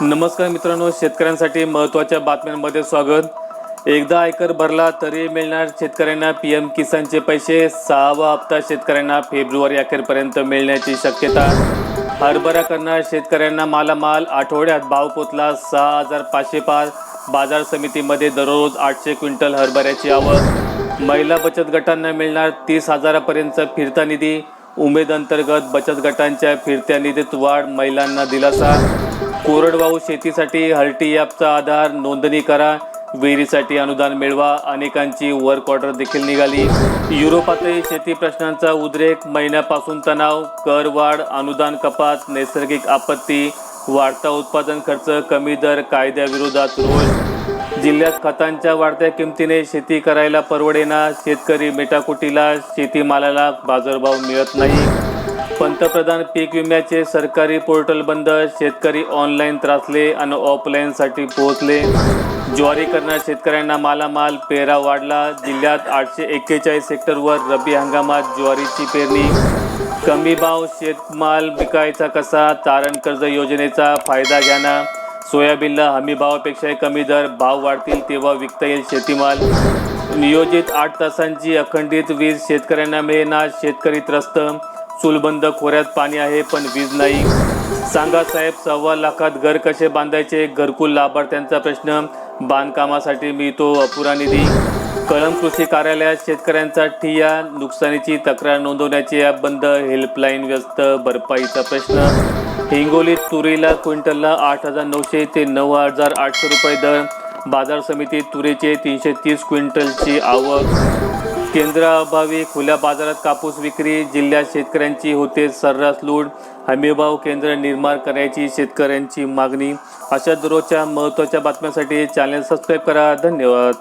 नमस्कार मित्रांनो शेतकऱ्यांसाठी महत्त्वाच्या बातम्यांमध्ये स्वागत. एकदा आयकर भरला तरी मिळणार शेतकऱ्यांना पी एम किसानचे पैसे. सहावा हप्ता शेतकऱ्यांना फेब्रुवारी अखेरपर्यंत मिळण्याची शक्यता. हरभरा करणार शेतकऱ्यांना मालामाल आठवड्यात भाव पोचला सहा हजार पाचशे पाच बाजार समितीमध्ये दररोज आठशे क्विंटल हरभऱ्याची आवक. महिला बचत गटांना मिळणार तीस हजारापर्यंत फिरता निधी. उमेद अंतर्गत बचत गटांच्या फिरत्या निधीत वाढ महिलांना दिलासा. कोरडवाहू शेतीसाठी हल्टी ॲपचा आधार नोंदणी करा. विहिरीसाठी अनुदान मिळवा. अनेकांची वर्क ऑर्डर देखील निघाली. युरोपातही शेती प्रश्नांचा उद्रेक. महिन्यापासून तणाव कर वाढ अनुदान कपात नैसर्गिक आपत्ती वाढता उत्पादन खर्च कमी दर कायद्याविरोधात रोष. जिल्ह्यात खतांच्या वाढत्या किमतीने शेती करायला परवडेना. शेतकरी मेटाकुटीला शेतीमालाला बाजारभाव मिळत नाही. पंतप्रधान पीक विम्याचे सरकारी पोर्टल बंद शेतकरी ऑनलाईन त्रासले आणि ऑफलाईनसाठी पोहोचले. ज्वारी करणाऱ्या शेतकऱ्यांना मालामाल पेरा वाढला. जिल्ह्यात आठशे एक्केचाळीस सेक्टरवर रब्बी हंगामात ज्वारीची पेरणी. कमी भाव शेतमाल विकायचा कसा? तारण कर्ज योजनेचा फायदा घ्याना. सोयाबीनला हमीभावापेक्षा कमी दर भाव वाढतील तेव्हा विकता येईल शेतीमाल. नियोजित आठ तासांची अखंडित वीज शेतकऱ्यांना मिळेना शेतकरी त्रस्त. चुलबंद खोऱ्यात पाणी आहे पण वीज नाही. सांगा साहेब सव्वा लाखात घर कसे बांधायचे? घरकुल लाभार्थ्यांचा प्रश्न. बांधकामासाठी मिळतो अपुरा निधी. कळम कृषी कार्यालयात शेतकऱ्यांचा ठिया नुकसानीची तक्रार नोंदवण्याची ॲप बंद. हेल्पलाईन व्यस्त. भरपाईचा प्रश्न. हिंगोलीत तुरीला क्विंटलला आठ हजार नऊशे ते नऊ हजार आठशे रुपये दर. बाजार समितीत तुरीचे तीनशे तीस क्विंटलची आवक. केंद्राअभावी खुल्या बाजारात कापूस विक्री जिल्ह्यात शेतकऱ्यांची होते सर्रास लूट. हमीभाव केंद्र निर्माण करायची शेतकऱ्यांची मागणी. अशा दररोजच्या महत्त्वाच्या बातम्यांसाठी चॅनल सबस्क्राईब करा. धन्यवाद.